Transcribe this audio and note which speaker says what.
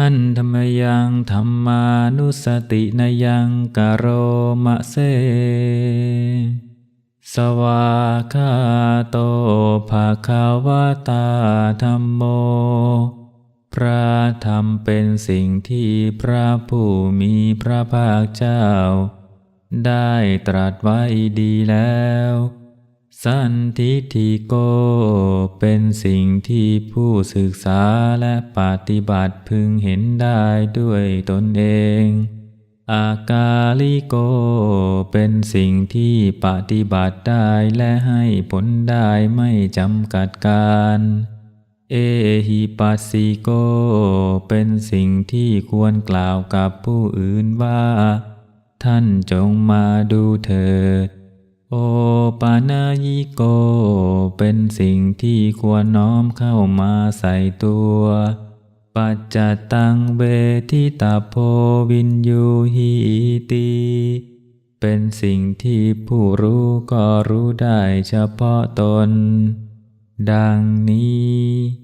Speaker 1: หันธรรมยังธรรมานุสตินยังกโรมะเซ สวาคาโตภาคาวตาธรรมโม พระธรรมเป็นสิ่งที่พระผู้มีพระภาคเจ้า ได้ตรัสไว้ดีแล้ว สันทิฏฐิโก เป็นสิ่งที่ผู้ศึกษาและปฏิบัติพึงเห็นได้ด้วยตนเอง อากาลิโก เป็นสิ่งที่ปฏิบัติได้และให้ผลได้ไม่จำกัดการ เอหิปัสสิโก เป็นสิ่งที่ควรกล่าวกับผู้อื่นว่า ท่านจงมาดูเถิด โอปานายิโก เป็นสิ่งที่ควรน้อมเข้ามาใส่ตัว ปัจจตังเวทิตาโพวินยูหิติเป็นสิ่งที่ผู้รู้ก็รู้ได้เฉพาะตน ดังนี้